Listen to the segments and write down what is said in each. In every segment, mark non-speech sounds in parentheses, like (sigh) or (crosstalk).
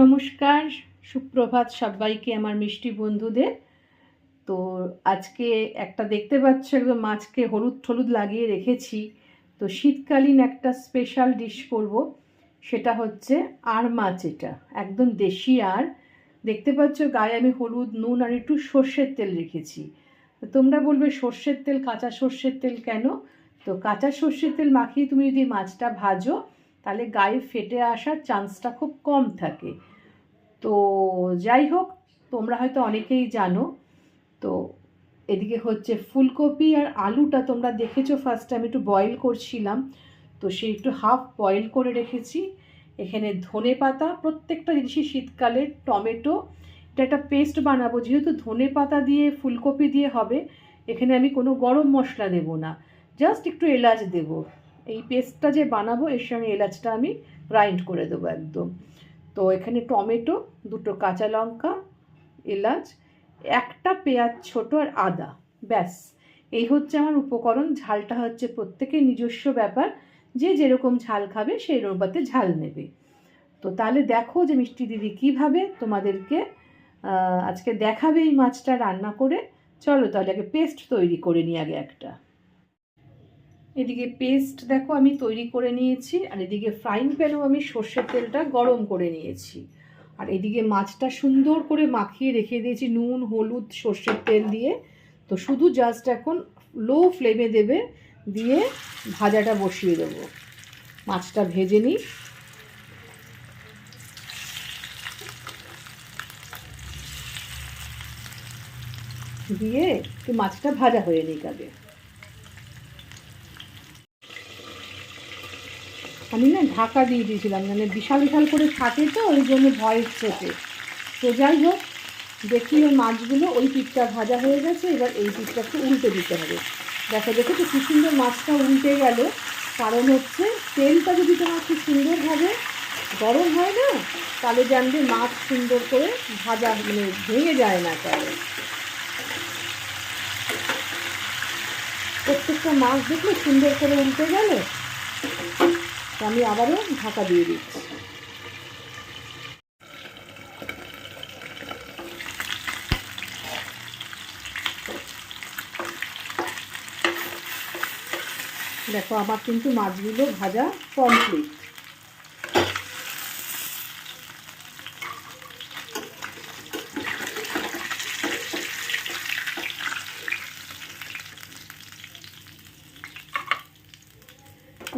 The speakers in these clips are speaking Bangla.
নমস্কার, সুপ্রভাত সবাইকে আমার মিষ্টি বন্ধুদের। তো আজকে একটা দেখতে পাচ্ছ, একদম মাছকে হলুদ ঠলুদ লাগিয়ে রেখেছি। তো শীতকালীন একটা স্পেশাল ডিশ করব, সেটা হচ্ছে আর মাছ এটা, একদম দেশি আর। দেখতে পাচ্ছ, গায়ে আমি হলুদ, নুন আর একটু সর্ষের তেল রেখেছি। তোমরা বলবে, সর্ষের তেল, কাঁচা সর্ষের তেল কেন? তো কাঁচা সর্ষের তেল মাখিয়ে তুমি যদি মাছটা ভাজো তাহলে গায়ে ফেটে আসার চান্সটা খুব কম থাকে। তো যাই হোক, তোমরা হয়তো অনেকেই জানো, তো এদিকে হচ্ছে ফুলকপি আর আলুটা তোমরা দেখেছ ফার্স্টে আমি একটু বয়েল করছিলাম, তো সে একটু হাফ বয়েল করে রেখেছি। এখানে ধনে পাতা, প্রত্যেকটা জিনিসই শীতকালে, টমেটো, এটা একটা পেস্ট বানাবো, যেহেতু ধনে পাতা দিয়ে, ফুলকপি দিয়ে হবে, এখানে আমি কোনো গরম মশলা দেব না জাস্ট একটু এলাচ দেব। এই পেস্টটা যে বানাবো, এর সঙ্গে এলাচটা আমি গ্রাইন্ড করে দেবো একদম। তো এখানে টমেটো, দুটো কাঁচা লঙ্কা, এলাচ, একটা পেঁয়াজ ছোট আর আদা, ব্যাস। এই হচ্ছে আমার উপকরণ, ঝালটা হচ্ছে প্রত্যেকের নিজস্ব ব্যাপার। যে যেরকম ঝাল খাবে, সেই অনুপাতে ঝাল নেবে। তো তাহলে দেখো যে মিষ্টি দিদি কীভাবে তোমাদেরকে আজকে দেখাবে এই মাছটা রান্না করে। চলো তাহলে আগে পেস্ট তৈরি করে নিই আগে একটা। এদিকে পেস্ট দেখো আমি তৈরি করে নিয়েছি, আর এদিকে ফ্রাইং প্যানেও আমি সর্ষের তেলটা গরম করে নিয়েছি। আর এদিকে মাছটা সুন্দর করে মাখিয়ে রেখে দিয়েছি নুন, হলুদ, সর্ষের তেল দিয়ে। তো শুধু জাস্ট এখন লো ফ্লেমে দেবে, দিয়ে ভাজাটা বসিয়ে দেবো। মাছটা ভেজে নিই। দিয়ে মাছটা ভাজা হয়ে নিই আগে। আমি না ঢাকা দিয়ে দিয়েছিলাম মানে বিশাল বিশাল করে থাকে তো, ওই জন্য ভয়ের চেপে তো যাই হোক, দেখি ওই মাছগুলো, ওই পিঠটা ভাজা হয়ে গেছে, এবার এই পিঠটাকে উল্টে দিতে হবে। দেখো দেখো তো কি সুন্দর মাছটা উল্টে গেল। কারণ হচ্ছে, তেলটা যদি তোমার খুব সুন্দরভাবে গরম হয় না, তাহলে জানবে মাছ সুন্দর করে ভাজা মানে ভেঙে যায় না তাহলে। প্রত্যেকটা মাছ দেখলে সুন্দর করে উল্টে গেল। আমি আবারও ঢাকা দিয়ে দিচ্ছি। দেখো আমার কিন্তু মাছগুলো ভাজা কমপ্লিট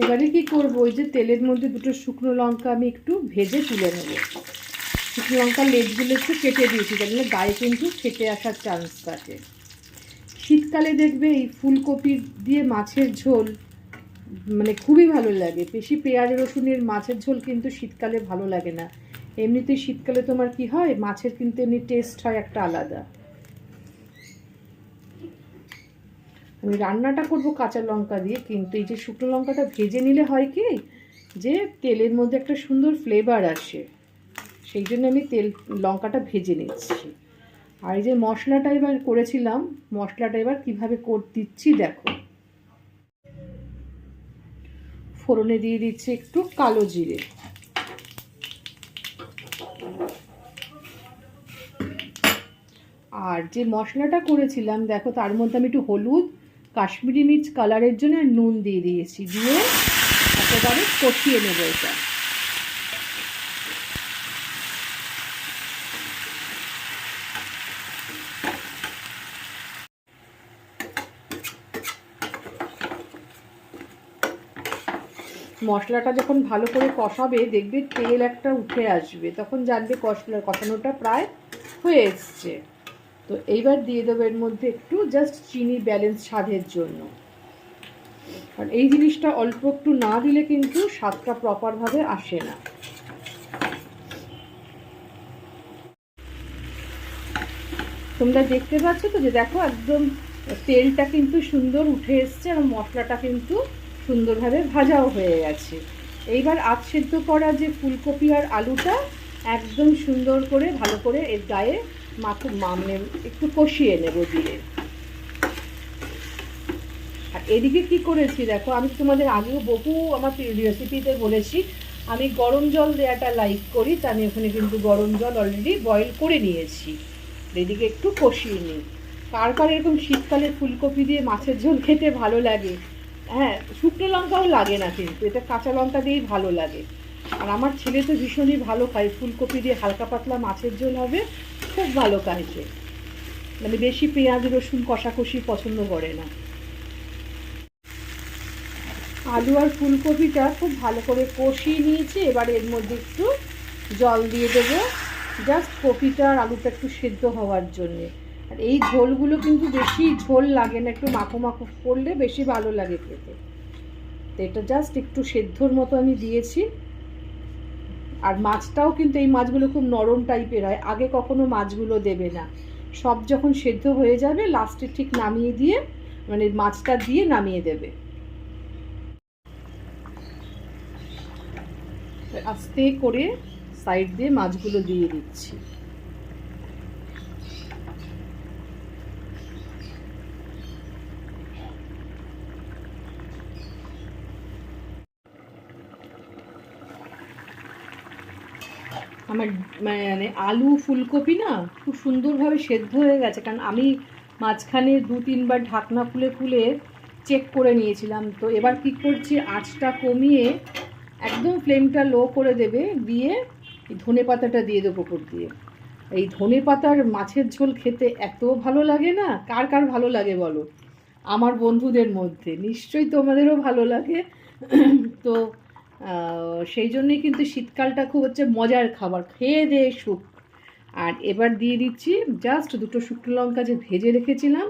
এবারে কি করব? ওই যে তেলের মধ্যে দুটো শুকনো লঙ্কা আমি একটু ভেজে তুলে নেব। শুকনো লঙ্কার লেজগুলো একটু কেটে দিয়েছি, তাহলে গায়ে কিন্তু ফেটে আসার চান্স থাকে শীতকালে দেখবে এই ফুলকপি দিয়ে মাছের ঝোল মানে খুবই ভালো লাগে। বেশি পেঁয়াজ, রসুনের মাছের ঝোল কিন্তু শীতকালে ভালো লাগে না। এমনিতে শীতকালে তোমার কি হয়? মাছের কিন্তু এমনি টেস্ট হয় একটা আলাদা। আমি রান্নাটা করব কাঁচা লঙ্কা দিয়ে, কিন্তু এই যে শুকনো লঙ্কাটা ভেজে নিলে হয় কি, যে তেলের মধ্যে একটা সুন্দর ফ্লেভার আসে। সেই জন্য আমি তেল, লঙ্কাটা ভেজে নিচ্ছি। আর এই যে মশলাটা এবার করেছিলাম, মশলাটা এবার কীভাবে কর, দিচ্ছি দেখো। ফোড়নে দিয়ে দিচ্ছি একটু কালো জিরে। আর যে মশলাটা করেছিলাম, দেখো তার মধ্যে আমি একটু হলুদ কাশ্মীরি মির্চ কালারের জন্য নুন দিয়ে দিয়েছি, দিয়ে একেবারে কষিয়ে নেব এটা। মশলাটা যখন ভালো করে কষাবে, দেখবে তেল একটা উঠে আসবে, তখন জানবে কষলা কষানোটা প্রায় হয়ে এসছে। তো এইবার দিয়ে দেবো এর মধ্যে একটু জাস্ট চিনি ব্যালেন্স স্বাদের জন্য। আর এই জিনিসটা অল্প একটু না দিলে কিন্তু স্বাদটা প্রপারভাবে আসে না। তোমরা দেখতে পাচ্ছ তো যে দেখো একদম তেলটা কিন্তু সুন্দর উঠে এসছে আর মশলাটা কিন্তু সুন্দরভাবে ভাজাও হয়ে গেছে। এইবার আধ সেদ্ধ করা যে ফুলকপি আর আলুটা একদম সুন্দর করে ভালো করে এর গায়ে মাখু মানে একটু কষিয়ে নেব দিয়ে। আর এদিকে কি করেছি দেখো, আমি তোমাদের আগেও বহু আমার রেসিপিতে বলেছি, আমি গরম জল দেওয়াটা লাইক করি, তা আমি ওখানে কিন্তু গরম জল অলরেডি বয়েল করে নিয়েছি। এদিকে একটু কষিয়ে নিই। কার কার এরকম শীতকালে ফুলকপি দিয়ে মাছের ঝোল খেতে ভালো লাগে? হ্যাঁ শুকনো লঙ্কাও লাগে না কিন্তু, এটা কাঁচা লঙ্কা দিয়েই ভালো লাগে। আর আমার ছেলে তো ভীষণই ভালো খায় ফুলকপি দিয়ে হালকা পাতলা মাছের ঝোল হবে, খুব ভালো সে। মানে বেশি পেঁয়াজ, রসুন কষাকষি পছন্দ করে না। আলু আর ফুলকপিটা খুব ভালো করে কষিয়ে নিয়েছি, এবার এর মধ্যে একটু জল দিয়ে দেবো। জাস্ট কপিটা আর আলুটা একটু সেদ্ধ হওয়ার জন্যে। আর এই ঝোলগুলো কিন্তু বেশি ঝোল লাগে না, একটু মাখো মাখো করলে বেশি ভালো লাগে খেতে। তো এটা জাস্ট একটু সেদ্ধর মতো আমি দিয়েছি। আর মাছটাও কিন্তু এই মাছগুলো খুব নরম টাইপের হয়। আগে কখনো মাছগুলো দেবে না। সব যখন সেদ্ধ হয়ে যাবে লাস্টে ঠিক নামিয়ে দিয়ে মানে মাছটা দিয়ে নামিয়ে দেবে। আস্তে করে সাইড দিয়ে মাছগুলো দিয়ে দিচ্ছি। আমার মানে আলু ফুলকপি না খুব সুন্দরভাবে সেদ্ধ হয়ে গেছে। কারণ আমি মাঝখানে দু, তিনবার ঢাকনা খুলে খুলে চেক করে নিয়েছিলাম। তো এবার কি করছি? আঁচটা কমিয়ে একদম ফ্লেমটা লো করে দেবে, দিয়ে ধনে পাতাটা দিয়ে দেবো উপর দিয়ে। এই ধনে পাতার মাছের ঝোল খেতে এত ভালো লাগে না? কার কার ভালো লাগে বলো? আমার বন্ধুদের মধ্যে। নিশ্চয়ই তোমাদেরও ভালো লাগে। তো সেই জন্যই কিন্তু শীতকালটা খুব হচ্ছে মজার খাবার। খেয়ে দিয়ে সুখ। আর এবার দিয়ে দিচ্ছি জাস্ট দুটো শুকনো লঙ্কা যে ভেজে রেখেছিলাম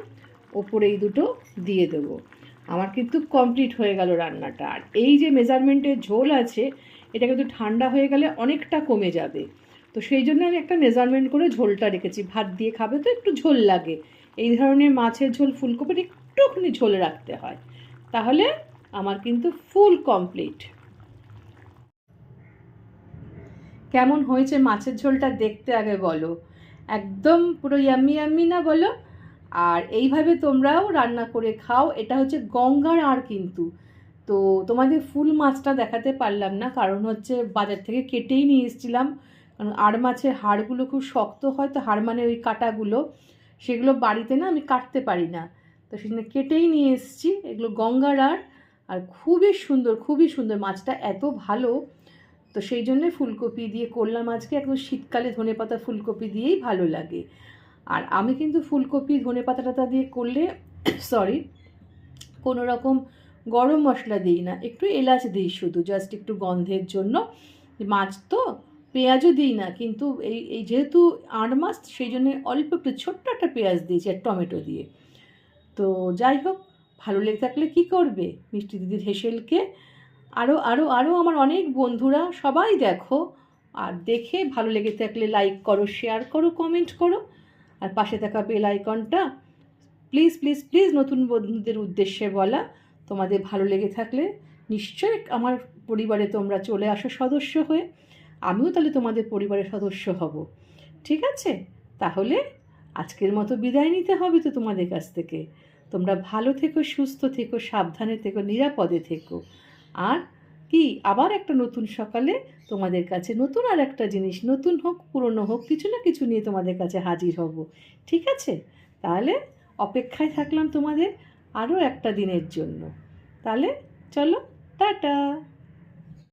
ওপরে এই দুটো দিয়ে দেবো। আমার কিন্তু কমপ্লিট হয়ে গেল রান্নাটা। আর এই যে মেজারমেন্টের ঝোল আছে, এটা কিন্তু ঠান্ডা হয়ে গেলে অনেকটা কমে যাবে। তো সেই জন্য আমি একটা মেজারমেন্ট করে ঝোলটা রেখেছি। ভাত দিয়ে খাবে তো একটু ঝোল লাগে। এই ধরনের মাছের ঝোল, ফুলকপির একটুখানি ঝোল রাখতে হয়। তাহলে আমার কিন্তু ফুল কমপ্লিট কেমন হয়েছে মাছের ঝোলটা দেখতে আগে বলো। একদম পুরো ইয়াম্মি ইয়াম্মি না বলো? আর এইভাবে তোমরাও রান্না করে খাও, এটা হচ্ছে গঙ্গার আর কিন্তু। তো তোমাদের ফুল মাছটা দেখাতে পারলাম না, কারণ হচ্ছে বাজার থেকে কেটেই নিয়ে এসেছিলাম। কারণ আর মাছের হাড়গুলো খুব শক্ত হয়, তো হাড় মানে ওই কাটাগুলো, সেগুলো বাড়িতে না আমি কাটতে পারি না। তো সেজন্য কেটেই নিয়ে এসেছি, এগুলো গঙ্গার আর আর খুবই সুন্দর খুবই সুন্দর মাছটা, এত ভালো। তো সেই জন্যে ফুলকপি দিয়ে করলাম আজকে। একদম শীতকালে ধনেপাতা ফুলকপি দিয়েই ভালো লাগে। আর আমি কিন্তু ফুলকপি ধনে পাতা টাতা দিয়ে করলে (coughs) সরি কোনো রকম গরম মশলা দিই না। একটু এলাচ দিই শুধু জাস্ট একটু গন্ধের জন্য। মাছ তো পেঁয়াজও দিই না, কিন্তু এই এই যেহেতু আট মাছ সেই জন্যে অল্প একটু ছোট্ট একটা পেঁয়াজ দিয়েছি আর টমেটো দিয়ে। তো যাই হোক, ভালো লেগে থাকলে কি করবে? মিষ্টি দিদির হেসেলকে আরও আরও আরও আমার অনেক বন্ধুরা সবাই দেখো। আর দেখে ভালো লেগে থাকলে লাইক করো শেয়ার করো কমেন্ট করো। আর পাশে থাকা বেল আইকনটা প্লিজ প্লিজ প্লিজ নতুন বন্ধুদের উদ্দেশ্যে বলা। তোমাদের ভালো লেগে থাকলে নিশ্চয়ই আমার পরিবারে তোমরা চলে আসো সদস্য হয়ে। আমিও তাহলে তোমাদের পরিবারের সদস্য হব। ঠিক আছে? তাহলে আজকের মতো বিদায় নিতে হবে তো তোমাদের কাছ থেকে। তোমরা ভালো থেকো, সুস্থ থেকো, সাবধানে থেকো, নিরাপদে থেকো। আর কি, আবার একটা নতুন সকালে তোমাদের কাছে নতুন আর একটা জিনিস, নতুন হোক, পুরনো হোক, কিছু না কিছু নিয়ে তোমাদের কাছে হাজির হব। ঠিক আছে? তাহলে অপেক্ষায় থাকলাম তোমাদের আরও একটা দিনের জন্য। তাহলে চলো, টাটা!